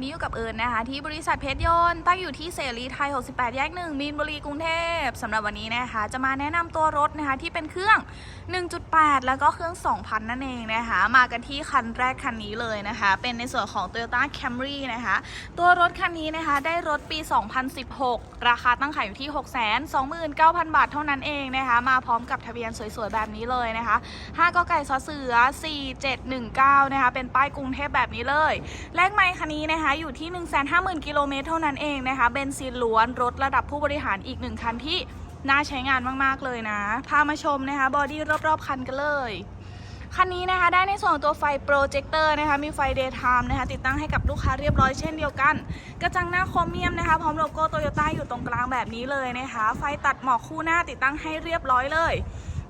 วันนี้อยู่กับเอิญนะคะ ที่บริษัทเพชรยนต์ตั้งอยู่ที่เสรีไทย 68 แยก 1 มีนบุรีกรุงเทพสำหรับวันนี้นะคะ จะมาแนะนำตัวรถนะคะที่เป็นเครื่อง 1.8 แล้วก็เครื่อง 2,000 นั่นเองนะคะ มากันที่คันแรกคันนี้เลยนะคะ เป็นในส่วนของ Toyota Camry นะคะ ตัวรถคันนี้นะคะได้รถปี 2016 ราคาตั้งขายอยู่ที่ 629,000 บาทเท่านั้นเองนะคะ มาพร้อมกับทะเบียนสวยๆ แบบนี้เลยนะคะ5กไก่ซอเสือ 4719 นะคะ เป็นป้ายกรุงเทพแบบนี้เลยเลขไมค์คันนี้นะคะนะคะอยู่ที่ 150,000 กิโลเมตรเท่านั้นเองนะคะเบนซินล้วนรถระดับผู้บริหารอีกหนึ่งคันที่น่าใช้งานมากๆเลยนะ พามาชมนะคะบอดี้รอบๆ คันกันเลยคันนี้นะคะได้ในส่วนตัวไฟโปรเจคเตอร์นะคะมีไฟ Daytime นะคะติดตั้งให้กับลูกค้าเรียบร้อยเช่นเดียวกัน กระจังหน้าโครเมียมนะคะพร้อมโลโก้โตโยต้าอยู่ตรงกลางแบบนี้เลยนะคะ ไฟตัดหมอกคู่หน้าติดตั้งให้เรียบร้อยเลย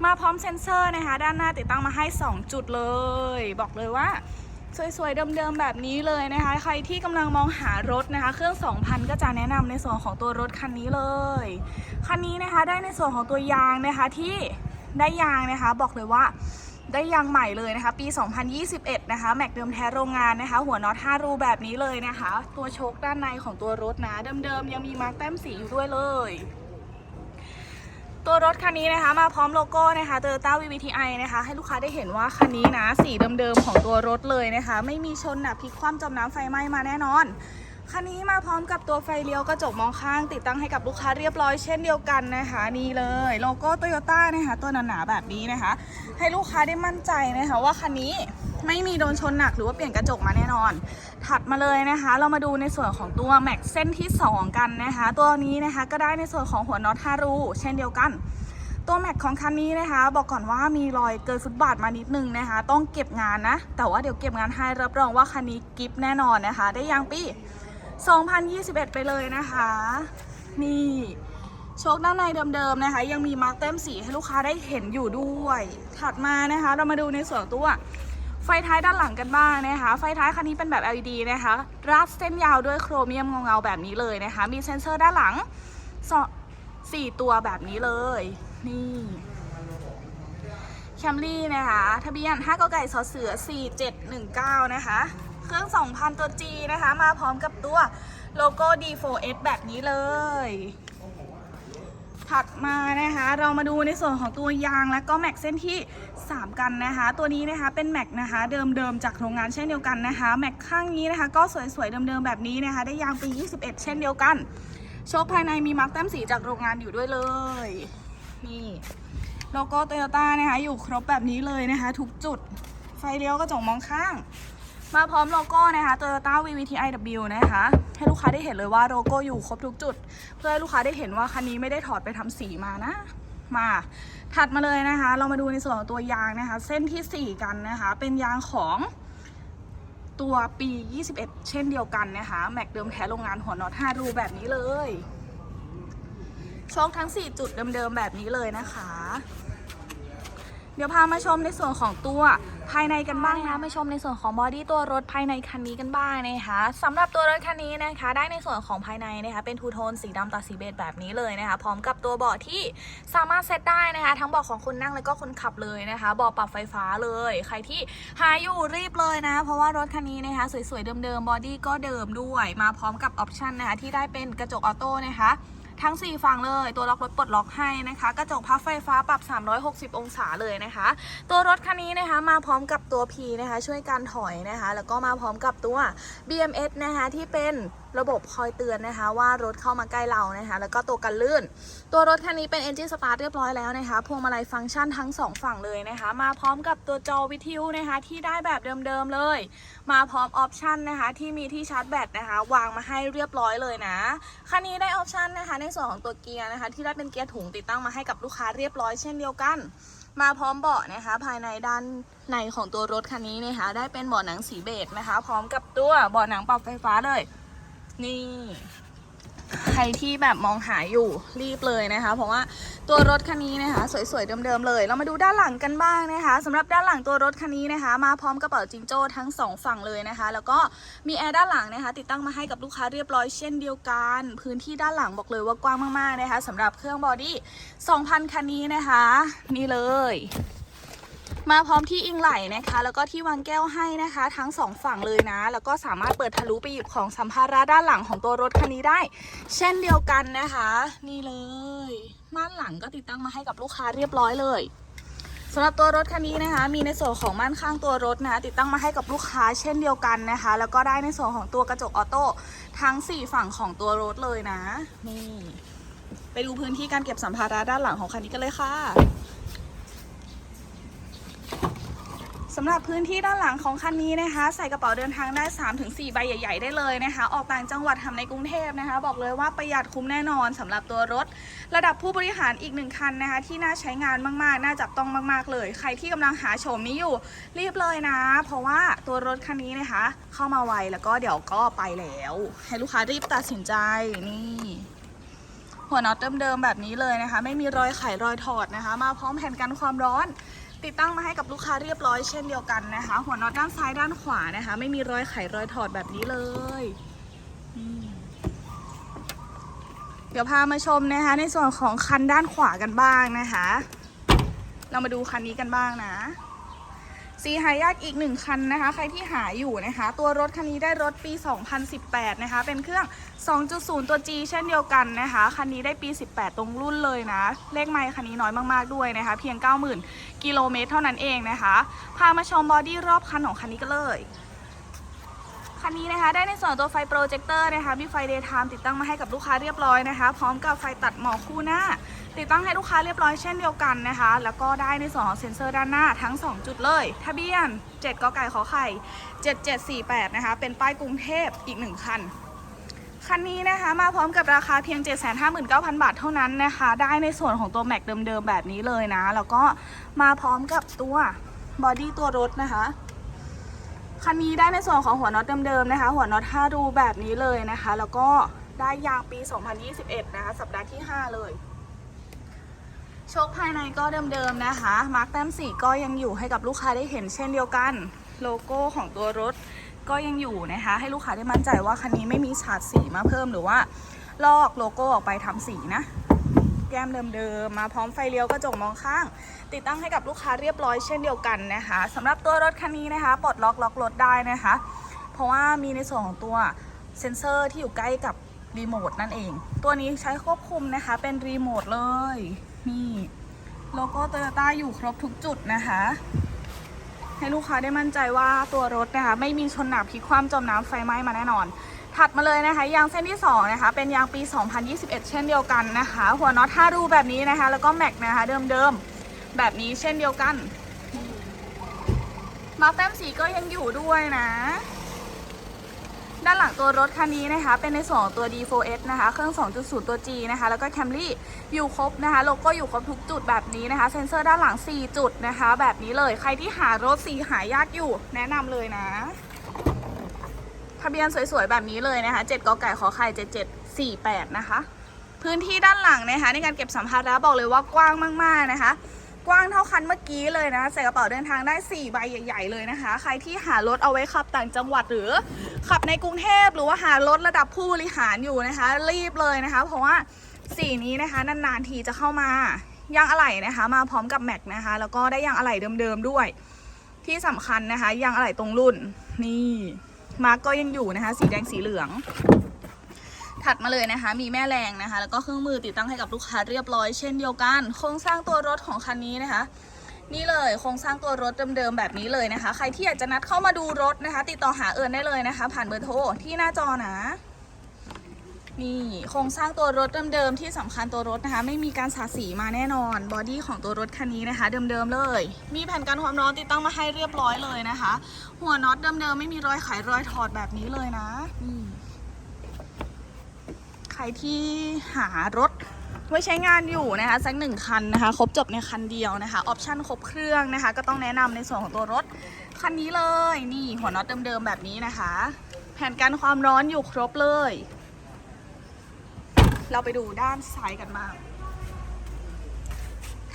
มาพร้อมเซ็นเซอร์นะคะ ด้านหน้าติดตั้งมาให้ 2 จุดเลย บอกเลยว่า สวยๆ เดิมๆ แบบนี้เลยนะคะ ใครที่กำลังมองหารถนะคะ เครื่อง 2,000 ก็จะแนะนำในส่วนของตัวรถคันนี้เลย คันนี้นะคะได้ในส่วนของตัวยางนะคะที่ได้ยางนะคะ บอกเลยว่าได้ยางใหม่เลยนะคะ ปี 2021 นะคะ แม็กเดิมแท้โรงงานนะคะ หัวน็อต5รูแบบนี้เลยนะคะ ตัวโชคด้านในของตัวรถนะ เดิมๆ ยังมีมาร์กแต้มสีอยู่ด้วยเลย ตัวรถคันนี้นะคะมาพร้อมโลโก้นะคะ Toyota VVTi นะคะ ให้ลูกค้าได้เห็นว่าคันนี้นะสีเดิมๆของตัวรถเลยนะคะ ไม่มีชนหนักพลิกคว่ำจมน้ำไฟไหม้มาแน่นอน คันนี้มาพร้อมกับตัวไฟเลี้ยวกระจกมองข้างติดตั้งให้กับลูกค้าเรียบร้อยเช่นเดียวกันนะคะนี่เลยโลโก้โตโยต้านะคะตัวหนาๆแบบนี้นะคะ ให้ลูกค้าได้มั่นใจนะคะว่าคันนี้ไม่มีโดนชนหนักหรือว่าเปลี่ยนกระจกมาแน่นอน ถัดมาเลยนะคะ เรามาดูในส่วนของตัวแม็กเส้นที่ 2 กันนะคะ ตัวนี้นะคะก็ได้ในส่วนของหัวน็อต5รูเช่นเดียวกัน ตัวแม็กของคันนี้นะคะ บอกก่อนว่ามีรอยเกินฟุตบาทมานิดนึงนะคะ ต้องเก็บงานนะ แต่ว่าเดี๋ยวเก็บงานให้รับรองว่าคันนี้กิฟแน่นอนนะคะ ได้ยางปี 2021 ไปเลยนะคะ นี่โชคด้านในเดิมๆนะคะ ยังมีมาร์กเต็มสีให้ลูกค้าได้เห็นอยู่ด้วย ถัดมานะคะ เรามาดูในส่วนตัวไฟท้ายด้านหลังกันบ้างนะคะ ไฟท้ายคันนี้เป็นแบบ LED นะคะราดเส้นยาวด้วยโครเมียมเงาๆแบบนี้เลยนะคะ มีเซ็นเซอร์ด้านหลังสองสี่ตัวแบบนี้เลย นี่แคมรี่นะคะ ทะเบียน5กไก่สเสือ 4719 นะคะ เครื่อง 2,000 ตัว G นะคะ มาพร้อมกับตัวโลโก้ D4S แบบนี้เลย ถัดมานะคะ เรามาดูในส่วนของตัวยางและก็แม็กเส้นที่ 3 กันนะคะ ตัวนี้นะคะเป็นแม็กนะคะ เดิมๆจากโรงงานเช่นเดียวกันนะคะ แม็กข้างนี้นะคะ ก็สวยๆเดิมๆแบบนี้นะคะ ได้ยางปี 21 เช่นเดียวกัน โชคภายในมีมาร์กแต้มสีจากโรงงานอยู่ด้วยเลย นี่โลโก้โตโยต้านะคะอยู่ครบแบบนี้เลยนะคะ ทุกจุดไฟเลี้ยวกระจกมองข้าง มาพร้อมโลโก้นะคะ Toyota VVTiW นะคะ ให้ลูกค้าได้เห็นเลยว่าโลโก้อยู่ครบทุกจุด เพื่อให้ลูกค้าได้เห็นว่าคันนี้ไม่ได้ถอดไปทำสีมานะ มาถัดมาเลยนะคะ เรามาดูในส่วนของตัวยางนะคะ เส้นทีสี่4 กันนะคะ เป็นยางของตัวปี 21 เช่นเดียวกันนะคะ แม็กเดิมแท้โรงงานหัวน็อต5รูแบบนี้เลยโชคทั้ง 4 จุดเดิมๆแบบนี้เลยนะคะ ดี๋ยวพามาชมในส่วนของตัวภายในกันบ้างนะมาชมในส่วนของบอดี้ตัวรถภายในคันนี้กันบ้างนะคะสำหรับตัวรถคันนี้นะคะ ได้ในส่วนของภายในนะคะเป็นทูโทนสีดำตัดสีเบจแบบนี้เลยนะคะ พร้อมกับตัวเบาะที่สามารถเซตได้นะคะ ทั้งเบาะของคนนั่งแล้วก็คนขับเลยนะคะเบาะปรับไฟฟ้าเลย ใครที่หาอยู่รีบเลยนะ เพราะว่ารถคันนี้นะคะ สวยๆเดิมๆบอดี้ก็เดิมด้วย มาพร้อมกับออปชันนะคะที่ได้เป็นกระจกออโต้นะคะ ทั้ง 4 ฝั่งเลย ตัวล็อกรถปลดล็อกให้นะคะ กระจกพับไฟฟ้าปรับ 360 องศาเลยนะคะ ตัวรถคันนี้นะคะมาพร้อมกับตัว P นะคะ ช่วยการถอยนะคะ แล้วก็มาพร้อมกับตัว BMS นะคะที่เป็น ระบบคอยเตือนนะคะ ว่ารถเข้ามาใกล้เรานะคะ แล้วก็ตัวกันลื่น ตัวรถคันนี้เป็น Engine Start เรียบร้อยแล้วนะคะ พวงมาลัยฟังก์ชันทั้ง 2 ฝั่งเลยนะคะ มาพร้อมกับตัวจอวิทยุนะคะ ที่ได้แบบเดิมๆเลย มาพร้อมออปชันนะคะ ที่มีที่ชาร์จแบตนะคะ วางมาให้เรียบร้อยเลยนะ คันนี้ได้ออปชันนะคะ ในส่วนของตัวเกียร์นะคะ ที่ได้เป็นเกียร์ถุงติดตั้งมาให้กับลูกค้าเรียบร้อยเช่นเดียวกันมาพร้อมเบาะนะคะ ภายในด้านในของตัวรถคันนี้นะคะ ได้เป็นเบาะหนังสีเบจนะคะ พร้อมกับตัวเบาะหนังปรับไฟฟ้าเลย นี่ ใครที่แบบมองหาอยู่รีบเลยนะคะ เพราะว่าตัวรถคันนี้นะคะ สวยๆเดิมๆเลย เรามาดูด้านหลังกันบ้างนะคะสำหรับด้านหลังตัวรถคันนี้นะคะ มาพร้อมกระเป๋าจิงโจ้ทั้งสองฝั่งเลยนะคะ แล้วก็มีแอร์ด้านหลังนะคะ ติดตั้งมาให้กับลูกค้าเรียบร้อยเช่นเดียวกัน พื้นที่ด้านหลังบอกเลยว่ากว้างมากๆนะคะสำหรับเครื่องบอดี้2,000 คันนี้นะคะ นี่เลย มาพร้อมที่อิงไหลนะคะ แล้วก็ที่วางแก้วให้นะคะ ทั้งสองฝั่งเลยนะ แล้วก็สามารถเปิดทะลุไปหยิบของสัมภาระด้านหลังของตัวรถคันนี้ได้ เช่นเดียวกันนะคะ นี่เลยม่านหลังก็ติดตั้งมาให้กับลูกค้าเรียบร้อยเลยสำหรับตัวรถคันนี้นะคะ มีในส่วนของม่านข้างตัวรถนะคะ ติดตั้งมาให้กับลูกค้าเช่นเดียวกันนะคะ แล้วก็ได้ในส่วนของตัวกระจกออโต้ทั้ง 4 ฝั่งของตัวรถเลยนะ นี่ ไปดูพื้นที่การเก็บสัมภาระด้านหลังของคันนี้กันเลยค่ะ สำหรับพื้นที่ด้านหลังของคันนี้นะคะ ใส่กระเป๋าเดินทางได้ 3-4 ใบใหญ่ ๆ ได้เลยนะคะ ออกต่างจังหวัดทำในกรุงเทพนะคะ บอกเลยว่าประหยัดคุ้มแน่นอนสำหรับตัวรถ ระดับผู้บริหารอีกหนึ่งคันนะคะ ที่น่าใช้งานมากๆ น่าจับต้องมาก ๆ เลย ใครที่กำลังหาโฉมนี้อยู่รีบเลยนะ เพราะว่าตัวรถคันนี้นะคะ เข้ามาไวแล้วก็เดี๋ยวก็ไปแล้ว ให้ลูกค้ารีบตัดสินใจนี่หัวน็อตเดิมๆแบบนี้เลยนะคะ ไม่มีรอยไขรอยถอดนะคะ มาพร้อมแผ่นกันความร้อน ติดตั้งมาให้กับลูกค้าเรียบร้อยเช่นเดียวกันนะคะ หัวน็อตด้านซ้ายด้านขวานะคะ ไม่มีรอยไขรอยถอดแบบนี้เลยเดี๋ยวพามาชมนะคะ ในส่วนของคันด้านขวากันบ้างนะคะ เรามาดูคันนี้กันบ้างนะ สีหายากอีกหนึ่งคันนะคะ ใครที่หาอยู่นะคะ ตัวรถคันนี้ได้รถปี 2018 นะคะ เป็นเครื่อง 2.0 ตัว G เช่นเดียวกันนะคะ คันนี้ได้ปี 18 ตรงรุ่นเลยนะ เลขไมล์คันนี้น้อยมากๆด้วยนะคะ เพียง 90,000 กิโลเมตรเท่านั้นเองนะคะ พามาชมบอดี้รอบคันของคันนี้กันเลยคันนี้นะคะได้ในส่วนตัวไฟโปรเจคเตอร์นะคะมีไฟเดย์ไทม์ติดตั้งมาให้กับลูกค้าเรียบร้อยนะคะ พร้อมกับไฟตัดหมอกคู่หน้า ติดตั้งให้ลูกค้าเรียบร้อยเช่นเดียวกันนะคะ แล้วก็ได้ในส่วนของเซ็นเซอร์ด้านหน้าทั้ง 2 จุดเลย ทะเบียน 7กไก่ขอไข่ 7748 นะคะ เป็นป้ายกรุงเทพอีก 1 คัน คันนี้นะคะมาพร้อมกับราคาเพียง 759,000 บาทเท่านั้นนะคะ ได้ในส่วนของตัวแม็กเดิมๆแบบนี้เลยนะ แล้วก็มาพร้อมกับตัวบอดี้ตัวรถนะคะคันนี้ได้ในส่วนของหัวน็อตเดิมๆนะคะ หัวน็อต5รูแบบนี้เลยนะคะ แล้วก็ได้ยางปี 2021 นะคะ สัปดาห์ที่ 5 เลย โชคภายในก็เดิมๆนะคะ มาร์กแต้มสีก็ยังอยู่ให้กับลูกค้าได้เห็นเช่นเดียวกัน โลโก้ของตัวรถก็ยังอยู่นะคะ ให้ลูกค้าได้มั่นใจว่าคันนี้ไม่มีฉาดสีมาเพิ่มหรือว่า ลอกโลโก้ออกไปทำสีนะแก้มเดิมๆมาพร้อมไฟเลี้ยวกระจกมองข้าง ติดตั้งให้กับลูกค้าเรียบร้อยเช่นเดียวกันนะคะสำหรับตัวรถคันนี้นะคะปลดล็อกล็อกรถได้นะคะ เพราะว่ามีในส่วนของตัวเซ็นเซอร์ที่อยู่ใกล้กับรีโมทนั่นเอง ตัวนี้ใช้ควบคุมนะคะเป็นรีโมทเลย นี่ โลโก้โตโยต้าอยู่ครบทุกจุดนะคะ ให้ลูกค้าได้มั่นใจว่าตัวรถนะคะ ไม่มีชนหนักพลิกคว่ำจมน้ำไฟไหม้มาแน่นอน ถัดมาเลยนะคะ ยางเส้นที่ 2 นะคะ เป็นยางปี 2021 เช่นเดียวกันนะคะ หัวน็อต5รูแบบนี้นะคะ แล้วก็แม็กนะคะเดิมๆ แบบนี้เช่นเดียวกันมาร์คแต้มสีก็ยังอยู่ด้วยนะ ด้านหลังตัวรถคันนี้นะคะ เป็นในส่วนของตัว D4S นะคะ เครื่อง 2.0 ตัว G นะคะ แล้วก็ Camry อยู่ครบนะคะ โลโก้อยู่ครบทุกจุดแบบนี้นะคะ เซ็นเซอร์ด้านหลัง 4 จุดนะคะ แบบนี้เลย ใครที่หารถสีหายากอยู่ แนะนำเลยนะ ทะเบียนสวยๆ แบบนี้เลยนะคะ 7กไก่ขอไข่7748 นะคะ พื้นที่ด้านหลังนะคะ ในการเก็บสัมภาระบอกเลยว่ากว้างมากๆนะคะ กว้างเท่าคันเมื่อกี้เลยนะ ใส่กระเป๋าเดินทางได้ 4 ใบใหญ่ๆเลยนะคะ ใครที่หารถเอาไว้ขับต่างจังหวัดหรือ ขับในกรุงเทพหรือว่าหารถระดับผู้บริหารอยู่นะคะ รีบเลยนะคะ เพราะว่าสีนี้นะคะนานๆทีจะเข้ามายางอะไหล่นะคะ มาพร้อมกับแม็กนะคะ แล้วก็ได้ยางอะไหล่เดิมๆด้วย ที่สำคัญนะคะยางอะไหล่ตรงรุ่น นี่มาร์กก็ยังอยู่นะคะ สีแดงสีเหลือง ถัดมาเลยนะคะ มีแม่แรงนะคะ แล้วก็เครื่องมือติดตั้งให้กับลูกค้าเรียบร้อยเช่นเดียวกัน โครงสร้างตัวรถของคันนี้นะคะ นี่เลยโครงสร้างตัวรถเดิมๆแบบนี้เลยนะคะ ใครที่อยากจะนัดเข้ามาดูรถนะคะ ติดต่อหาเอิญได้เลยนะคะ ผ่านเบอร์โทรที่หน้าจอนะนี่โครงสร้างตัวรถเดิมๆที่สำคัญตัวรถนะคะ ไม่มีการสาสีมาแน่นอนบอดี้ของตัวรถคันนี้นะคะ เดิมๆเลย มีแผ่นกันความร้อนติดตั้งมาให้เรียบร้อยเลยนะคะ หัวน็อตเดิมๆไม่มีรอยไขรอยถอดแบบนี้เลยนะนี่ รที่หารถไว้ใช้งานอยู่นะคะสักหนึ่งคันนะคะ ครบจบในคันเดียวนะคะออปชั่นครบเครื่องนะคะ ก็ต้องแนะนำในส่วนของตัวรถคันนี้เลยนี่หัวน็อตเดิมๆแบบนี้นะคะ แผ่นกันความร้อนอยู่ครบเลย เราไปดูด้านซ้ายกันบ้าง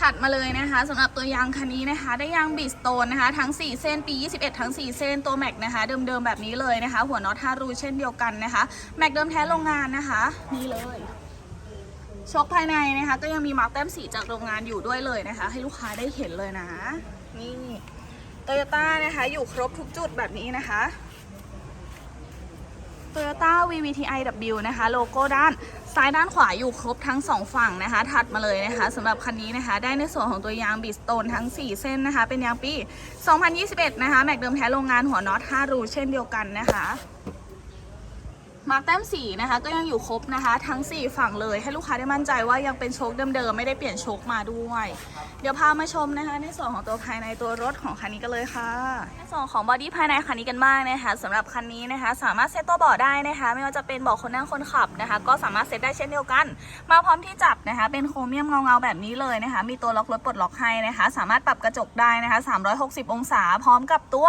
ถัดมาเลยนะคะสำหรับตัวยางคันนี้นะคะ ได้ยางบีสโตนนะคะ ทั้ง 4 เส้นปี 21 ทั้ง 4 เส้นตัวแม็กนะคะ เดิมๆแบบนี้เลยนะคะ หัวน็อต5รูเช่นเดียวกันนะคะ แม็กเดิมแท้โรงงานนะคะ นี่เลยชกภายในนะคะ ก็ยังมีมาร์กแต้มสีจากโรงงานอยู่ด้วยเลยนะคะ ให้ลูกค้าได้เห็นเลยนะ นี่โตโยต้านะคะ อยู่ครบทุกจุดแบบนี้นะคะ Toyota VVTiW นะคะ โลโก้ด้าน ซ้ายด้านขวาอยู่ครบทั้ง 2 ฝั่งนะคะ ถัดมาเลยนะคะสำหรับคันนี้นะคะ ได้ในส่วนของตัวยางบิสโตนทั้ง 4 เส้นนะคะ เป็นยางปี 2021 นะคะ แม็กเดิมแท้โรงงานหัวน็อต5รูเช่นเดียวกันนะคะ มาร์กแต้มสีนะคะก็ยังอยู่ครบนะคะ ทั้ง 4 ฝั่งเลย ให้ลูกค้าได้มั่นใจว่ายังเป็นโชคเดิมๆ ไม่ได้เปลี่ยนโชคมาด้วย เดี๋ยวพามาชมนะคะ ในส่วนของตัวภายในตัวรถของคันนี้กันเลยค่ะในส่วนของบอดี้ภายในคันนี้กันบ้างนะคะสำหรับคันนี้นะคะ สามารถเซตตัวเบาะได้นะคะ ไม่ว่าจะเป็นเบาะคนนั่งคนขับนะคะ ก็สามารถเซตได้เช่นเดียวกัน มาพร้อมที่จับนะคะ เป็นโครเมียมเงาๆแบบนี้เลยนะคะ มีตัวล็อกรถปลดล็อกให้นะคะ สามารถปรับกระจกได้นะคะ 360 องศา พร้อมกับตัว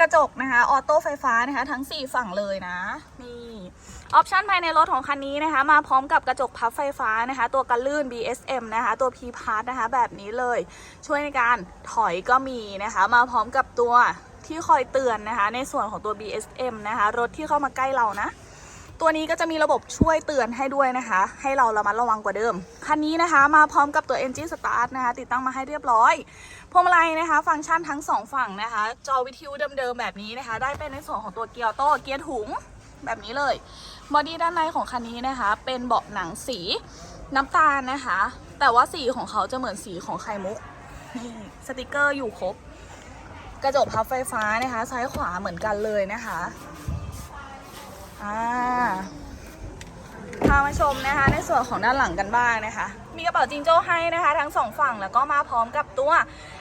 กระจกนะคะออโต้ไฟฟ้านะคะ ทั้ง 4 ฝั่งเลยนะนี่ ออปชันภายในรถของคันนี้นะคะ มาพร้อมกับกระจกพับไฟฟ้านะคะ ตัวกันลื่น BSM นะคะ ตัว P Part นะคะ แบบนี้เลย ช่วยในการถอยก็มีนะคะ มาพร้อมกับตัวที่คอยเตือนนะคะ ในส่วนของตัว BSM นะคะ รถที่เข้ามาใกล้เรานะตัวนี้ก็จะมีระบบช่วยเตือนให้ด้วยนะคะ ให้เราระมัดระวังกว่าเดิม คันนี้นะคะมาพร้อมกับตัว Engine Start นะคะ ติดตั้งมาให้เรียบร้อยพวงมาลัยนะคะ ฟังก์ชันทั้งสองฝั่งนะคะ จอวิทยุเดิมๆแบบนี้นะคะ ได้เป็นในส่วนของตัวเกียร์โต้เกียร์ถุงแบบนี้เลย บอดี้ด้านในของคันนี้นะคะ เป็นเบาะหนังสีน้ำตาลนะคะ แต่ว่าสีของเขาจะเหมือนสีของไข่มุกนี่สติกเกอร์อยู่ครบ กระจกพับไฟฟ้านะคะ ซ้ายขวาเหมือนกันเลยนะคะอ่าพามาชมนะคะ ในส่วนของด้านหลังกันบ้างนะคะ มีกระเป๋าจิงโจ้ให้นะคะ ทั้งสองฝั่งแล้วก็มาพร้อมกับตัว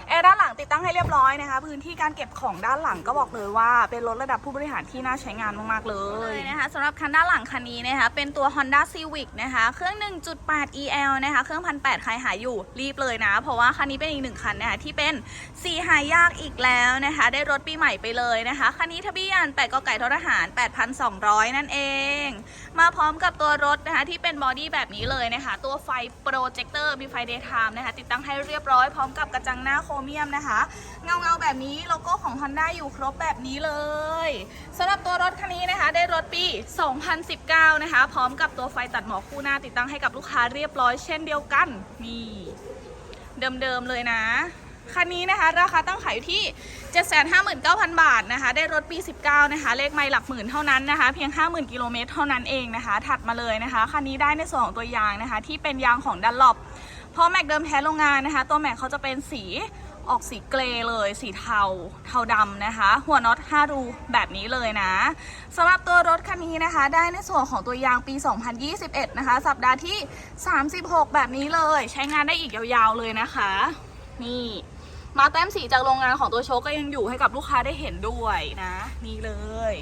แอร์ด้านหลังติดตั้งให้เรียบร้อยนะคะ พื้นที่การเก็บของด้านหลังก็บอกเลยว่า เป็นรถระดับผู้บริหารที่น่าใช้งานมากๆเลยนะคะสำหรับคันด้านหลังคันนี้นะคะ เป็นตัว Honda Civic นะคะ เครื่อง 1.8 EL นะคะ เครื่องพันแใครหาอยู่รีบเลยนะ เพราะว่าคันนี้เป็นอีกหนึ่งคันนะคะที่เป็นสีหายากอีกแล้วนะคะ ได้รถปีใหม่ไปเลยนะคะคันนี้ทะเบียน8กไก่ททหาร 8,200 นั่นเอง มาพร้อมกับตัวรถนะคะที่เป็นบอดี้แบบนี้เลยนะคะ ตัวไฟโปรเจคเตอร์มีไฟ daytime นะคะติดตั้งให้เรียบร้อยพร้อมกับกระจังหน้าโคเมียมนะคะ เงาเงาๆแบบนี้โลโก้ของ Honda อยู่ครบแบบนี้เลยสำหรับตัวรถคันนี้นะคะ ได้รถปี 2019 นะคะ พร้อมกับตัวไฟตัดหมอกคู่หน้าติดตั้งให้กับลูกค้าเรียบร้อยเช่นเดียวกันนี่เดิมๆเลยนะคันนี้นะคะราคาตั้งขายอยู่ที่ 759,000 บาทนะคะ ได้รถปี 19 นะคะ เลขไม่หลักหมื่นเท่านั้นนะคะ เพียง 50,000 กิโลเมตรเท่านั้นเองนะคะ ถัดมาเลยนะคะ คันนี้ได้ในส่วนของตัวยางนะคะ ที่เป็นยางของดันลอป พราะแม็กเดิมแท้โรงงานนะคะ ตัวแม็กเขาจะเป็นสีออกสีเกรย์เลย สีเทา เทาดำนะคะ หัวน็อต5รูแบบนี้เลยนะสำหรับตัวรถคันนี้นะคะ ได้ในส่วนของตัวยางปี 2021 นะคะ สัปดาห์ที่ 36 แบบนี้เลย ใช้งานได้อีกยาวๆเลยนะคะ นี่มาแต้มสีจากโรงงานของตัวโชคก็ยังอยู่ให้กับลูกค้าได้เห็นด้วยนะ นี่เลย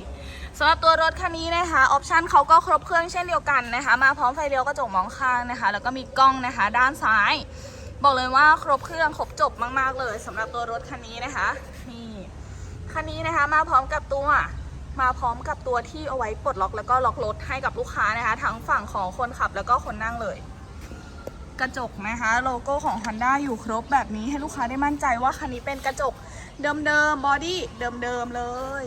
ำหรับตัวรถคันนี้นะคะออปชันเขาก็ครบเครื่องเช่นเดียวกันนะคะ มาพร้อมไฟเลี้ยวกระจกมองข้างนะคะ แล้วก็มีกล้องนะคะ ด้านซ้าย บอกเลยว่าครบเครื่องครบจบมาก ๆ เลยสำหรับตัวรถคันนี้นะคะนี่คันนี้นะคะมาพร้อมกับตัวมาพร้อมกับตัวที่เอาไว้ปลดล็อกแล้วก็ล็อกรถให้กับลูกค้านะคะ ทั้งฝั่งของคนขับแล้วก็คนนั่งเลย กระจกนะคะ โลโก้ของ Honda อยู่ครบแบบนี้ให้ลูกค้าได้มั่นใจว่าคันนี้เป็นกระจกเดิมๆบอดี้เดิมๆเลย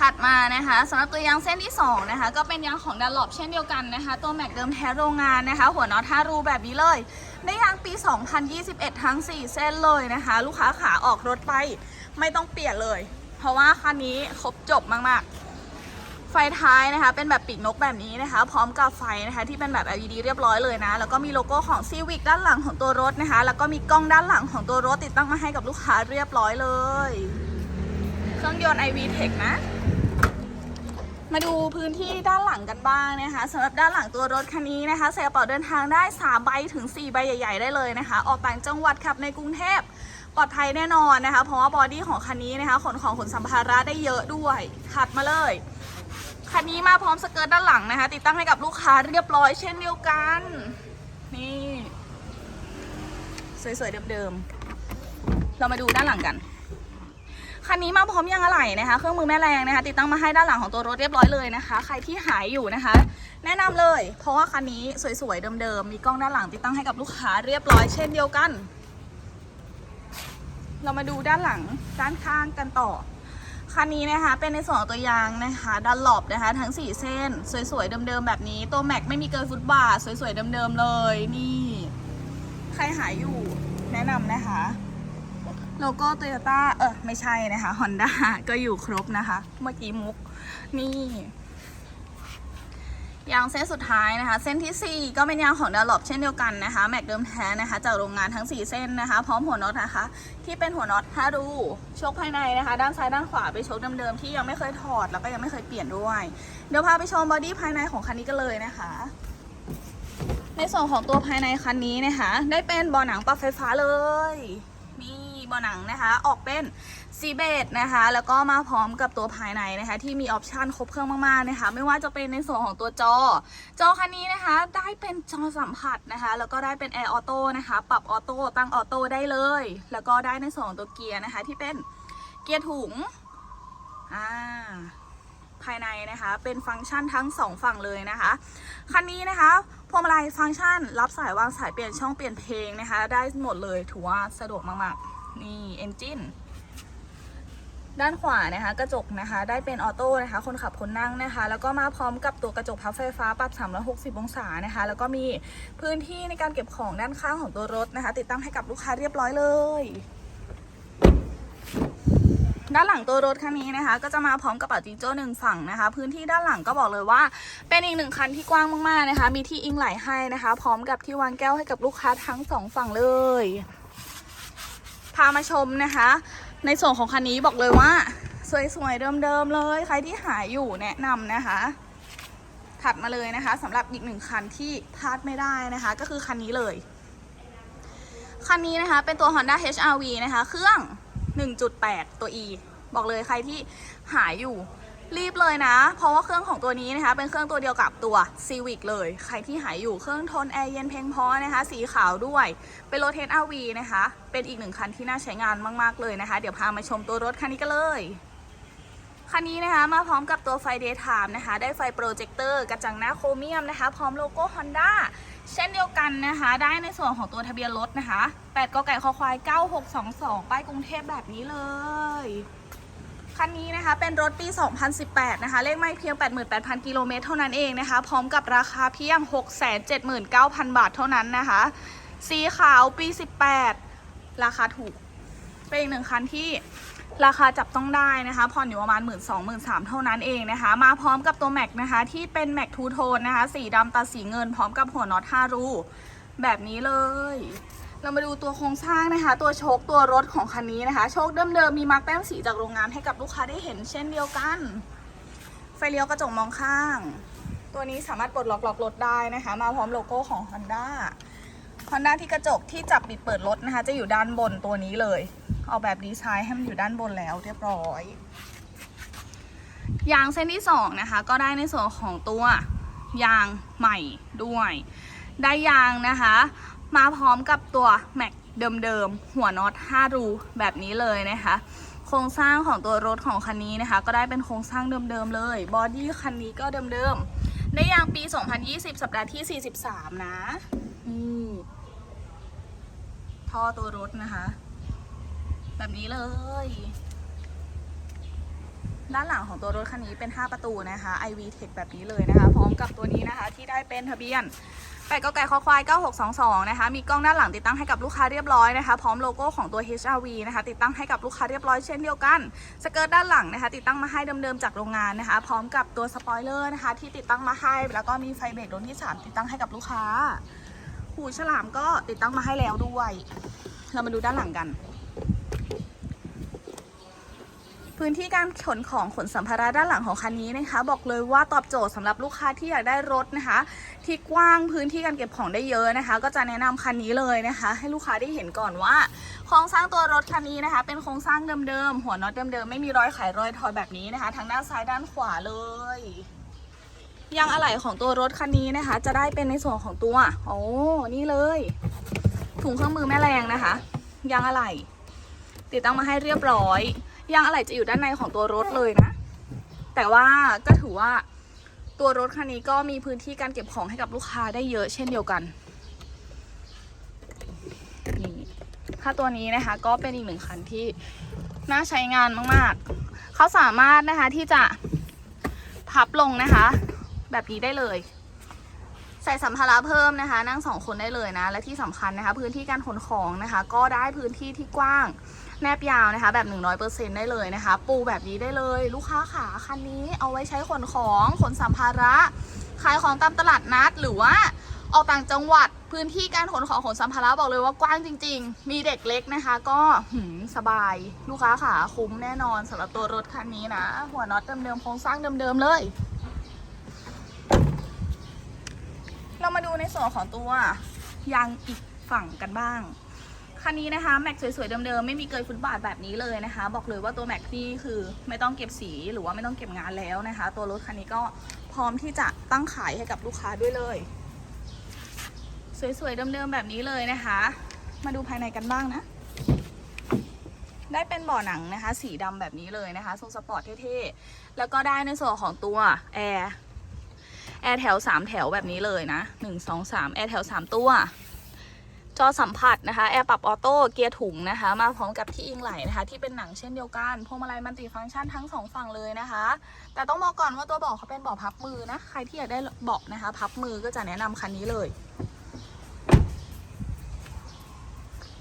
ถัดมานะคะสำหรับตัวยางเส้นที่2นะคะก็เป็นยางของดันลอปเช่นเดียวกันนะคะ ตัวแม็กเดิมแท้โรงงานนะคะ หัวน็อต5รูแบบนี้เลยได้ยางปี 2021 ทั้ง 4 เส้นเลยนะคะ ลูกค้าขาออกรถไปไม่ต้องเปลี่ยนเลย เพราะว่าคันนี้ครบจบมากๆ ไฟท้ายนะคะ เป็นแบบปีกนกแบบนี้นะคะ พร้อมกับไฟนะคะ ที่เป็นแบบ LED เรียบร้อยเลยนะ แล้วก็มีโลโก้ของ Civic ด้านหลังของตัวรถนะคะ แล้วก็มีกล้องด้านหลังของตัวรถติดตั้งมาให้กับลูกค้าเรียบร้อยเลย เครื่องยนต์ iV Tech นะ มาดูพื้นที่ด้านหลังกันบ้างนะคะสำหรับด้านหลังตัวรถคันนี้นะคะใส่กระเป๋าเดินทางได้ 3 ใบถึง 4 ใบใหญ่ ๆ ได้เลยนะคะ ออกต่างจังหวัดขับในกรุงเทพปลอดภัยแน่นอนนะคะ เพราะว่าบอดี้ของคันนี้นะคะขนของขนสัมภาระได้เยอะด้วยถัดมาเลยคันนี้มาพร้อมสเกิร์ตด้านหลังนะคะ ติดตั้งให้กับลูกค้าเรียบร้อยเช่นเดียวกัน นี่ สวยๆเดิมๆ เรามาดูด้านหลังกัน คันนี้มาพร้อมยางอะไหล่นะคะ เครื่องมือแม่แรงนะคะ ติดตั้งมาให้ด้านหลังของตัวรถเรียบร้อยเลยนะคะ ใครที่หายอยู่นะคะ แนะนำเลย เพราะว่าคันนี้สวยๆเดิมๆมีกล้องด้านหลังติดตั้งให้กับลูกค้าเรียบร้อยเช่นเดียวกัน เรามาดูด้านหลังด้านข้างกันต่อคันนี้นะคะเป็นในส่วนของตัวยางนะคะดันหลบนะคะ ทั้ง 4 เส้น สวยๆเดิมๆแบบนี้ตัวแม็กไม่มีเกินฟุตบาทสวยๆเดิมๆเลยนี่ ใครหายอยู่แนะนำนะคะ โลโก้โตโยต้าเออไม่ใช่นะคะฮอนด้าก็อยู่ครบนะคะ เมื่อกี้มุกนี่ยางเส้นสุดท้ายนะคะ เส้นทีสี่4 ก็เป็นยางของด a ล o อเช่นเดียวกันนะคะ แม็กเดิมแท้นะคะ จากโรงงานทั้ง 4 เส้นนะคะ พร้อมหัวน็อตนะคะ ที่เป็นหัวน็อต5รูโชคภายในนะคะ ด้านซ้ายด้านขวาไปนโชคเดิมๆที่ยังไม่เคยถอดแล้วก็ยังไม่เคยเปลี่ยนด้วย เดี๋ยวพาไปชมบอดี้ภายในของคันนี้กันเลยนะคะในส่วนของตัวภายในคันนี้นะคะ ได้เป็นบาะหนังปรับไฟฟ้าเลย บาะหนังนะคะ ออกเป็นซีเบดนะคะ แล้วก็มาพร้อมกับตัวภายในนะคะ ที่มีออปชันครบเครื่องมากๆนะคะ ไม่ว่าจะเป็นในส่วนของตัวจอ จอคันนี้นะคะ ได้เป็นจอสัมผัสนะคะ แล้วก็ได้เป็นแอร์ออโต้นะคะ ปรับออโต้ตั้งออโต้ได้เลย แล้วก็ได้ในส่วนของตัวเกียร์นะคะ ที่เป็นเกียร์ถุงอ่าภายในนะคะเป็นฟังก์ชันทั้งสองฝั่งเลยนะคะคันนี้นะคะพวงมาลัยฟังก์ชัน รับสายวางสายเปลี่ยนช่องเปลี่ยนเพลงนะคะ ได้หมดเลยถือว่าสะดวกมากๆ นี่เอนจินด้านขวานะคะกระจกนะคะได้เป็นออโต้นะคะ คนขับคนนั่งนะคะ แล้วก็มาพร้อมกับตัวกระจกพับไฟฟ้าปรับ 360 องศานะคะ แล้วก็มีพื้นที่ในการเก็บของด้านข้างของตัวรถนะคะ ติดตั้งให้กับลูกค้าเรียบร้อยเลย ด้านหลังตัวรถคันนี้นะคะ ก็จะมาพร้อมกับปาจิงโจ้หนึ่งฝั่งนะคะ พื้นที่ด้านหลังก็บอกเลยว่า เป็นอีกหนึ่งคันที่กว้างมากๆนะคะ มีที่อิงไหลให้นะคะ พร้อมกับที่วางแก้วให้กับลูกค้าทั้งสองฝั่งเลย พามาชมนะคะ ในส่วนของคันนี้บอกเลยว่า สวยๆ เดิมๆเลย ใครที่หายอยู่แนะนำนะคะ ถัดมาเลยนะคะสำหรับอีกหนึ่งคันที่พลาดไม่ได้นะคะ ก็คือคันนี้เลย คันนี้นะคะเป็นตัว Honda HRV นะคะ เครื่อง 1.8 ตัว E บอกเลยใครที่หายอยู่ รีบเลยนะ เพราะว่าเครื่องของตัวนี้นะคะ เป็นเครื่องตัวเดียวกับตัว Civic เลย ใครที่หายอยู่เครื่องทนแอร์เย็นเพียงพอนะคะ สีขาวด้วย เป็นรถ HRV นะคะ เป็นอีกหนึ่งคันที่น่าใช้งานมาก ๆ เลยนะคะ เดี๋ยวพามาชมตัวรถคันนี้กันเลยคันนี้นะคะมาพร้อมกับตัวไฟ Daytime นะคะ ได้ไฟโปรเจคเตอร์กระจังหน้าโครเมียมนะคะ พร้อมโลโก้ Honda เช่นเดียวกันนะคะ ได้ในส่วนของตัวทะเบียนรถนะคะ 8กไก่คอควาย 9622 ป้ายกรุงเทพแบบนี้เลย คันนี้นะคะเป็นรถปี 2018 นะคะ เลขไม่เพียง 88,000 กิโลเมตรเท่านั้นเองนะคะ พร้อมกับราคาเพียง 679,000 บาทเท่านั้นนะคะ สีขาวปี 18 ราคาถูก เป็นอีกหนึ่งคันที่ราคาจับต้องได้นะคะ ผ่อนอยู่ประมาณ 1 2 0 0 0 0 3เท่านั้นเองนะคะ มาพร้อมกับตัวแม็กนะคะที่เป็นแม็กทูโทนนะคะ สีดำตัดสีเงินพร้อมกับหัวน็อต5รูแบบนี้เลย เรามาดูตัวโครงสร้างนะคะ ตัวโชคตัวรถของคันนี้นะคะ โชคเดิมๆมีมาร์กแต้มสีจากโรงงานให้กับลูกค้าได้เห็นเช่นเดียวกัน ไฟเลี้ยวกระจกมองข้าง ตัวนี้สามารถปลดล็อกล็อกรถได้นะคะ มาพร้อมโลโก้ของ Honda Honda ที่กระจกที่จับปิดเปิดรถนะคะ จะอยู่ด้านบนตัวนี้เลย ออกแบบดีไซน์ให้มันอยู่ด้านบนแล้วเรียบร้อยยางเส้นที่สองนะคะก็ได้ในส่วนของตัวยางใหม่ด้วย ได้ยางนะคะ มาพร้อมกับตัวแม็กเดิมๆ หัวน็อต 5 รูแบบนี้เลยนะคะ โครงสร้างของตัวรถของคันนี้นะคะ ก็ได้เป็นโครงสร้างเดิมๆเลย บอดี้คันนี้ก็เดิมๆได้ยางปี 2020 สัปดาห์ที่ 43 นะ นี่ท่อตัวรถนะคะ แบบนี้เลย ด้านหลังของตัวรถคันนี้เป็น 5 ประตูนะคะ iV Tech แบบนี้เลยนะคะ พร้อมกับตัวนี้นะคะที่ได้เป็นทะเบียน แปดกไก่คอควาย 9622 นะคะ มีกล้องด้านหลังติดตั้งให้กับลูกค้าเรียบร้อยนะคะ พร้อมโลโก้ของตัว HRV นะคะ ติดตั้งให้กับลูกค้าเรียบร้อยเช่นเดียวกัน สเกิร์ตด้านหลังนะคะ ติดตั้งมาให้เดิมๆจากโรงงานนะคะ พร้อมกับตัวสปอยเลอร์นะคะ ที่ติดตั้งมาให้ แล้วก็มีไฟเบรกรุ่นที่ 3 ติดตั้งให้กับลูกค้า หูฉลามก็ติดตั้งมาให้แล้วด้วย เรามาดูด้านหลังกัน พื้นที่การขนของขนสัมภาระด้านหลังของคันนี้นะคะ บอกเลยว่าตอบโจทย์สำหรับลูกค้าที่อยากได้รถนะคะ ที่กว้างพื้นที่การเก็บของได้เยอะนะคะ ก็จะแนะนำคันนี้เลยนะคะ ให้ลูกค้าได้เห็นก่อนว่าโครงสร้างตัวรถคันนี้นะคะ เป็นโครงสร้างเดิมๆหัวน็อตเดิมๆไม่มีรอยไขรอยถอดแบบนี้นะคะทั้งด้านซ้ายด้านขวาเลยยางอะไหล่ของตัวรถคันนี้นะคะ จะได้เป็นในส่วนของตัวโอ้นี่เลย ถุงเครื่องมือแม่แรงนะคะยางอะไหล่ติดตั้งมาให้เรียบร้อย ยางอะไหล่จะอยู่ด้านในของตัวรถเลยนะ แต่ว่าก็ถือว่าตัวรถคันนี้ก็มีพื้นที่การเก็บของให้กับลูกค้าได้เยอะเช่นเดียวกันนี่ถ้าตัวนี้นะคะก็เป็นอีกหนึ่งคันที่น่าใช้งานมากๆ เขาสามารถนะคะที่จะพับลงนะคะ แบบนี้ได้เลยสส่สัมภาระเพิ่มนะคะ นั่งสองคนได้เลยนะ และที่สำคัญนะคะ พื้นที่การขนของนะคะ ก็ได้พื้นที่ที่กว้าง แนบยาวนะคะ แบบ 100%ได้เลยนะคะ ปูแบบนี้ได้เลย ลูกค้าขาคันนี้เอาไว้ใช้ขนของขนสัมภาระขายของตามตลาดนัดหรือว่าออกต่างจังหวัดพื้นที่การขนของขนสัมภาระบอกเลยว่ากว้างจริง ๆ มีเด็กเล็กนะคะ ก็หืมสบายลูกค้าขาคุ้มแน่นอนสำหรับตัวรถคันนี้นะ หัวน็อตเดิมๆโครงสร้างเดิมๆเลย เรามาดูในส่วนของตัวยางอีกฝั่งกันบ้าง คันนี้นะคะแม็กสวยๆเดิมๆไม่มีเกยฟุตบาทแบบนี้เลยนะคะ บอกเลยว่าตัวแม็กนี่คือไม่ต้องเก็บสีหรือว่าไม่ต้องเก็บงานแล้วนะคะ ตัวรถคันนี้ก็พร้อมที่จะตั้งขายให้กับลูกค้าด้วยเลย สวยๆเดิมๆแบบนี้เลยนะคะ มาดูภายในกันบ้างนะได้เป็นเบ่อหนังนะคะ สีดำแบบนี้เลยนะคะทรงสปอร์ตเท่ๆ แล้วก็ได้ในส่วนของตัวแอร์แอร์แถว 3 แถวแบบนี้เลยนะ 1 2 3 แอร์แถว 3 ตัว จอสัมผัสนะคะแอร์ปรับออโต้เกียร์ถุงนะคะ มาพร้อมกับที่อิงไหลนะคะ ที่เป็นหนังเช่นเดียวกันพวงมาลัยมันติฟังก์ชันทั้งสองฝั่งเลยนะคะ แต่ต้องบอกก่อนว่าตัวเบาะเขาเป็นเบาะพับมือนะใครที่อยากได้เบาะนะคะ พับมือก็จะแนะนำคันนี้เลย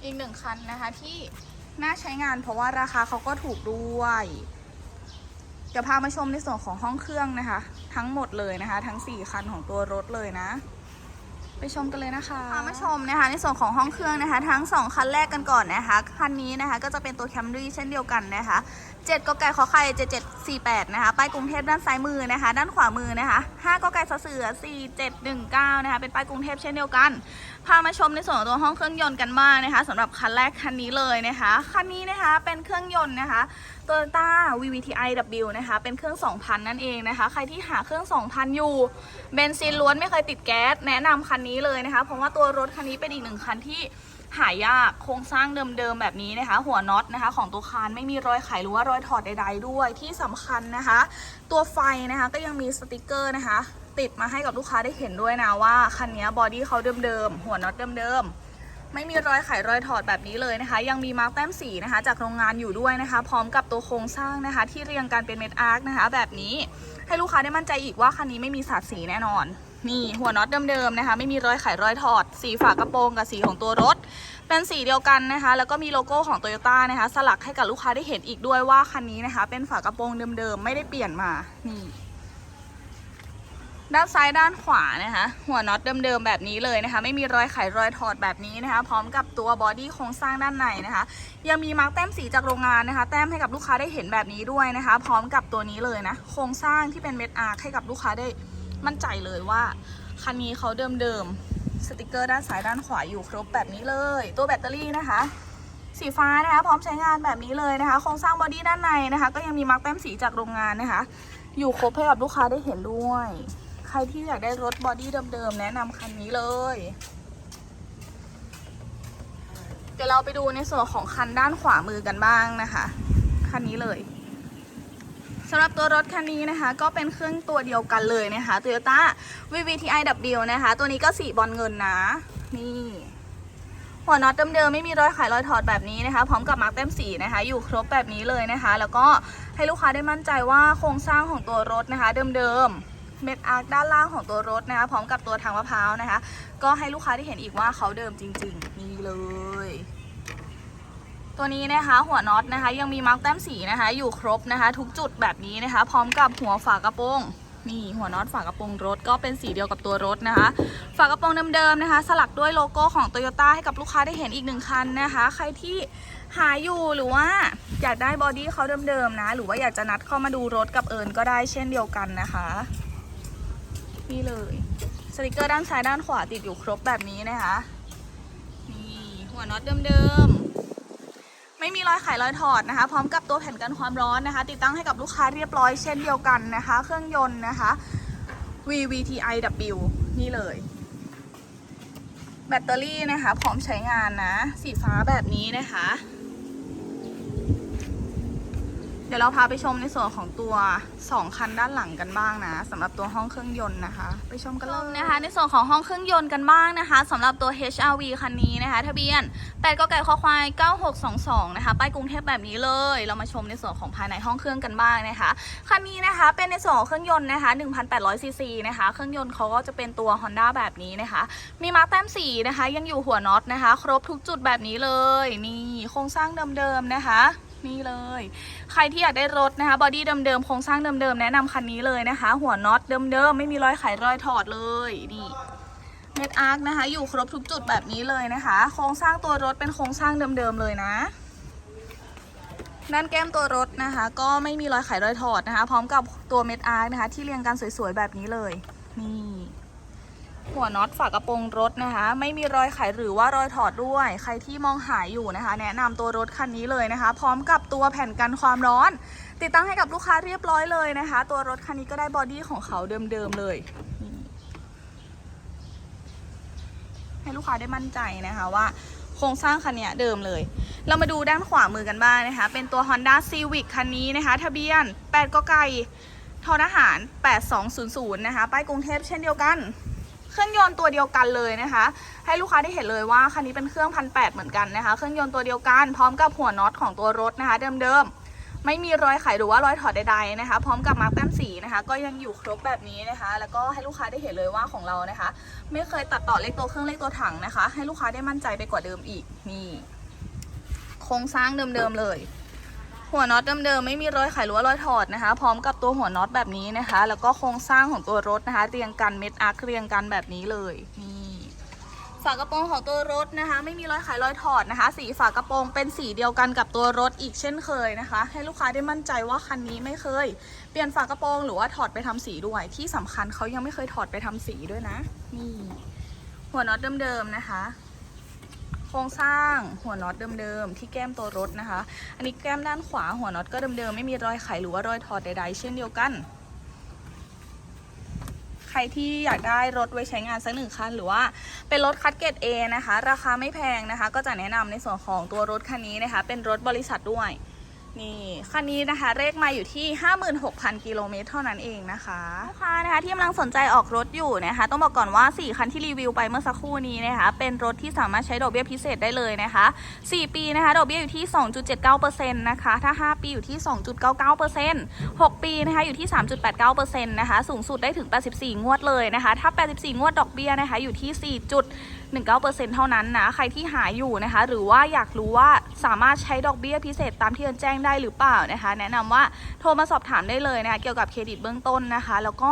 อีกหนึ่งคันนะคะที่น่าใช้งานเพราะว่าราคาเขาก็ถูกด้วยเดี๋ยวพามาชมในส่วนของห้องเครื่องนะคะ ทั้งหมดเลยนะคะ ทั้ง 4 คันของตัวรถเลยนะ ไปชมกันเลยนะคะพามาชมนะคะในส่วนของห้องเครื่องนะคะ ทั้ง 2 คันแรกกันก่อนนะคะ คันนี้นะคะก็จะเป็นตัวแคมรี่เช่นเดียวกันนะคะ7กไก่ขอไข่7748นะคะป้ายกรุงเทพด้านซ้ายมือนะคะ ด้านขวามือนะคะ5กไก่สอเสือ4719นะคะเป็นป้ายกรุงเทพเช่นเดียวกัน พามาชมในส่วนของตัวห้องเครื่องยนต์กันบ้างนะคะสำหรับคันแรกคันนี้เลยนะคะคันนี้นะคะเป็นเครื่องยนต์นะคะ Toyota VVTi W นะคะเป็นเครื่อง 2,000 นั่นเองนะคะ ใครที่หาเครื่อง 2,000 อยู่เบนซินล้วนไม่เคยติดแก๊สแนะนำคันนี้เลยนะคะ เพราะว่าตัวรถคันนี้เป็นอีกหนึ่งคันที่หายากโครงสร้างเดิมๆแบบนี้นะคะ หัวน็อตนะคะ ของตัวคานไม่มีรอยไขหรือว่ารอยถอดใด ๆ ด้วยที่สำคัญนะคะ ตัวไฟนะคะก็ยังมีสติกเกอร์นะคะ ติดมาให้กับลูกค้าได้เห็นด้วยนะว่าคันนี้บอดี้เขาเดิมๆหัวน็อตเดิมๆไม่มีรอยไขรอยถอดแบบนี้เลยนะคะ ยังมีมาร์กแต้มสีนะคะ จากโรงงานอยู่ด้วยนะคะ พร้อมกับตัวโครงสร้างนะคะ ที่เรียงกันเป็นเม็ดอาร์คนะคะ แบบนี้ให้ลูกค้าได้มั่นใจอีกว่าคันนี้ไม่มีสาดสีแน่นอนนี่หัวน็อตเดิมๆนะคะ ไม่มีรอยไขรอยถอด สีฝากระโปรงกับสีของตัวรถ เป็นสีเดียวกันนะคะ แล้วก็มีโลโก้ของ Toyota นะคะ สลักให้กับลูกค้าได้เห็นอีกด้วยว่าคันนี้นะคะ เป็นฝากระโปรงเดิมๆ ไม่ได้เปลี่ยนมานี่ ด้านซ้ายด้านขวานะคะ หัวน็อตเดิมๆแบบนี้เลยนะคะ ไม่มีรอยไขรอยถอดแบบนี้นะคะ พร้อมกับตัวบอดี้โครงสร้างด้านในนะคะ ยังมีมาร์กแต้มสีจากโรงงานนะคะ แต้มให้กับลูกค้าได้เห็นแบบนี้ด้วยนะคะ พร้อมกับตัวนี้เลยนะ โครงสร้างที่เป็นเม็ดอาร์คให้กับลูกค้าได้มั่นใจเลยว่าคันนี้เขาเดิมๆสติกเกอร์ด้านซ้ายด้านขวาอยู่ครบแบบนี้เลย ตัวแบตเตอรี่นะคะสีฟ้านะคะพร้อมใช้งานแบบนี้เลยนะคะ โครงสร้างบอดี้ด้านในนะคะ ก็ยังมีมาร์กแต้มสีจากโรงงานนะคะ อยู่ครบให้กับลูกค้าได้เห็นด้วย ใครที่อยากได้รถบอดี้เดิมๆ แนะนำคันนี้เลย เดี๋ยวเราไปดูในส่วนของคันด้านขวามือกันบ้างนะคะ คันนี้เลยสำหรับตัวรถคันนี้นะคะ ก็เป็นเครื่องตัวเดียวกันเลยนะคะ Toyota VVTi W นะคะ ตัวนี้ก็สีบอลเงินนะ นี่หัวน็อตเดิมๆไม่มีรอยขายรอยถอดแบบนี้นะคะ พร้อมกับมาร์กเต็มสีนะคะ อยู่ครบแบบนี้เลยนะคะ แล้วก็ให้ลูกค้าได้มั่นใจว่าโครงสร้างของตัวรถนะคะ เดิมๆ เม็ดอาร์คด้านล่างของตัวรถนะคะ พร้อมกับตัวทางมะพร้าวนะคะ ก็ให้ลูกค้าได้เห็นอีกว่าเขาเดิมจริง ๆ นี่เลย ตัวนี้นะคะหัวน็อตนะคะ ยังมีมาร์กแต้มสีนะคะ อยู่ครบนะคะ ทุกจุดแบบนี้นะคะ พร้อมกับหัวฝากระโปรงนี่หัวน็อตฝากระโปรงรถก็เป็นสีเดียวกับตัวรถนะคะ ฝากระโปรงเดิมๆนะคะ สลักด้วยโลโก้ของ Toyota ให้กับลูกค้าได้เห็นอีกหนึ่งคันนะคะ ใครที่หาอยู่หรือว่าอยากได้บอดี้เขาเดิมๆนะ หรือว่าอยากจะนัดเข้ามาดูรถกับเอิญก็ได้เช่นเดียวกันนะคะ นี่เลยสติกเกอร์ด้านซ้ายด้านขวาติดอยู่ครบแบบนี้นะคะนี่หัวน็อตเดิมๆไม่มีรอยไขรอยถอดนะคะ พร้อมกับตัวแผ่นกันความร้อนนะคะ ติดตั้งให้กับลูกค้าเรียบร้อยเช่นเดียวกันนะคะ เครื่องยนต์นะคะ VVTi W นี่เลย แบตเตอรี่นะคะ พร้อมใช้งานนะ สีฟ้าแบบนี้นะคะ เดี๋ยวเราพาไปชมในส่วนของตัว 2 คันด้านหลังกันบ้างนะสำหรับตัวห้องเครื่องยนต์นะคะ ไปชมกันเลยนะคะ ในส่วนของห้องเครื่องยนต์กันบ้างนะคะสำหรับตัว HRV คันนี้นะคะทะเบียน8กไก่คอควาย 9622 นะคะป้ายกรุงเทพแบบนี้เลย เรามาชมในส่วนของภายในห้องเครื่องกันบ้างนะคะคันนี้นะคะเป็นในส่วนของเครื่องยนต์นะคะ1,800ซีซีนะคะเครื่องยนต์เขาก็จะเป็นตัว Honda แบบนี้นะคะ มีมาร์กแต้มสีนะคะ ยังอยู่หัวน็อตนะคะ ครบทุกจุดแบบนี้เลยนี่โครงสร้างเดิมๆนะคะ นี่เลย ใครที่อยากได้รถนะคะบอดี้เดิมๆโครงสร้างเดิมๆแนะนำคันนี้เลยนะคะ หัวน็อตเดิมๆไม่มีรอยไขรอยถอดเลยนี่เม็ดอาร์คนะคะ อยู่ครบทุกจุดแบบนี้เลยนะคะ โครงสร้างตัวรถเป็นโครงสร้างเดิมๆเลยนะด้านแก้มตัวรถนะคะ ก็ไม่มีรอยไขรอยถอดนะคะ พร้อมกับตัวเม็ดอาร์คนะคะ ที่เรียงกันสวยๆแบบนี้เลย นี่ หัวน็อตฝากระโปรงรถนะคะ ไม่มีรอยไขหรือว่ารอยถอดด้วย ใครที่มองหายอยู่นะคะ แนะนำตัวรถคันนี้เลยนะคะ พร้อมกับตัวแผ่นกันความร้อน ติดตั้งให้กับลูกค้าเรียบร้อยเลยนะคะ ตัวรถคันนี้ก็ได้บอดี้ของเขาเดิมๆเลยให้ลูกค้าได้มั่นใจนะคะว่าโครงสร้างคันเนี้ยเดิมเลย เรามาดูด้านขวามือกันบ้างนะคะ เป็นตัว Honda Civic คันนี้นะคะ ทะเบียน 8กไก่ทอทหาร 8200 นะคะ ป้ายกรุงเทพเช่นเดียวกัน เครื่องยนต์ตัวเดียวกันเลยนะคะ ให้ลูกค้าได้เห็นเลยว่าคันนี้เป็นเครื่องพันแเหมือนกันนะคะ เครื่องยนต์ตัวเดียวกันพร้อมกับหัวน็อตของตัวรถนะคะ เดิมๆไม่มีรอยไขหรือว่ารอยถอดใดๆนะคะ พร้อมกับมาร์กแต้มสีนะคะ ก็ยังอยู่ครบแบบนี้นะคะ แล้วก็ให้ลูกค้าได้เห็นเลยว่าของเรานะคะ ไม่เคยตัดต่อเลขตัวเครื่องเลขตัวถังนะคะ ให้ลูกค้าได้มั่นใจไปกว่าเดิมอีกนี่โครงสร้างเดิมๆเลย หัวน็อตเดิมๆไม่มีรอยไขหรือว่ารอยถอดนะคะ พร้อมกับตัวหัวน็อตแบบนี้นะคะ แล้วก็โครงสร้างของตัวรถนะคะ เรียงกันเม็ดอาร์คเรียงกันแบบนี้เลยนี่ฝากระโปรงของตัวรถนะคะ ไม่มีรอยไขรอยถอดนะคะ สีฝากระโปรงเป็นสีเดียวกันกับตัวรถอีกเช่นเคยนะคะ ให้ลูกค้าได้มั่นใจว่าคันนี้ไม่เคย เปลี่ยนฝากระโปรงหรือว่าถอดไปทำสีด้วย ที่สำคัญเขายังไม่เคยถอดไปทำสีด้วยนะนี่หัวน็อตเดิมๆนะคะ รงสร้างหัวน็อตเดิมๆที่แก้มตัวรถนะคะ อันนี้แก้มด้านขวาหัวน็อตก็เดิมๆไม่มีรอยไขหรือว่ารอยถอดใดๆ เช่นเดียวกัน ใครที่อยากได้รถไว้ใช้งานสักหนึ่งคันหรือว่าเป็นรถคัดเกรด A นะคะ ราคาไม่แพงนะคะ ก็จะแนะนำในส่วนของตัวรถคันนี้นะคะ เป็นรถบริษัทด้วย นี่คันนี้นะคะเลขมาอยู่ที่ 56,000 กิโลเมตรเท่านั้นเองนะคะลูกค้านะคะที่กำลังสนใจออกรถอยู่นะคะ ต้องบอกก่อนว่า 4 คันที่รีวิวไปเมื่อสักครู่นี้นะคะเป็นรถที่สามารถใช้ดอกเบี้ยพิเศษได้เลยนะคะ 4 ปีนะคะดอกเบี้ยอยู่ที่ 2.79%นะคะถ้า 5 ปีอยู่ที่ 2.99% 6 ปีนะคะอยู่ที่ 3.89%นะคะสูงสุดได้ถึง 84 งวดเลยนะคะถ้า 84 งวดดอกเบี้ยนะคะอยู่ที่ 4. 19%เท่านั้นนะ ใครที่หาอยู่นะคะ หรือว่าอยากรู้ว่าสามารถใช้ดอกเบี้ยพิเศษตามที่เอิญแจ้งได้หรือเปล่านะคะ แนะนำว่าโทรมาสอบถามได้เลยนะคะเกี่ยวกับเครดิตเบื้องต้นนะคะ แล้วก็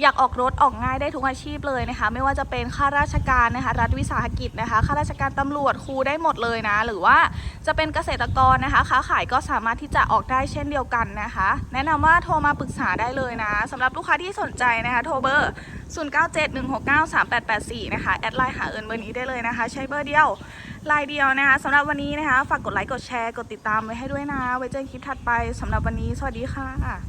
อยากออกรถออกง่ายได้ทุกอาชีพเลยนะคะ ไม่ว่าจะเป็นข้าราชการนะคะ รัฐวิสาหกิจนะคะข้าราชการตำรวจครูได้หมดเลยนะ หรือว่าจะเป็นเกษตรกรนะคะค้าขายก็สามารถที่จะออกได้เช่นเดียวกันนะคะ แนะนำว่าโทรมาปรึกษาได้เลยนะสำหรับลูกค้าที่สนใจนะคะโทรเบอร์ 0971693884 นะคะแอดไลน์หาเอิญร์นี้ได้เลยนะคะ ใช้เบอร์เดียวลายเดียวนะคะสำหรับวันนี้นะคะ ฝากกดไลค์กดแชร์กดติดตามไว้ให้ด้วยนะ ไว้เจอกันคลิปถัดไปสำหรับวันนี้ สวัสดีค่ะ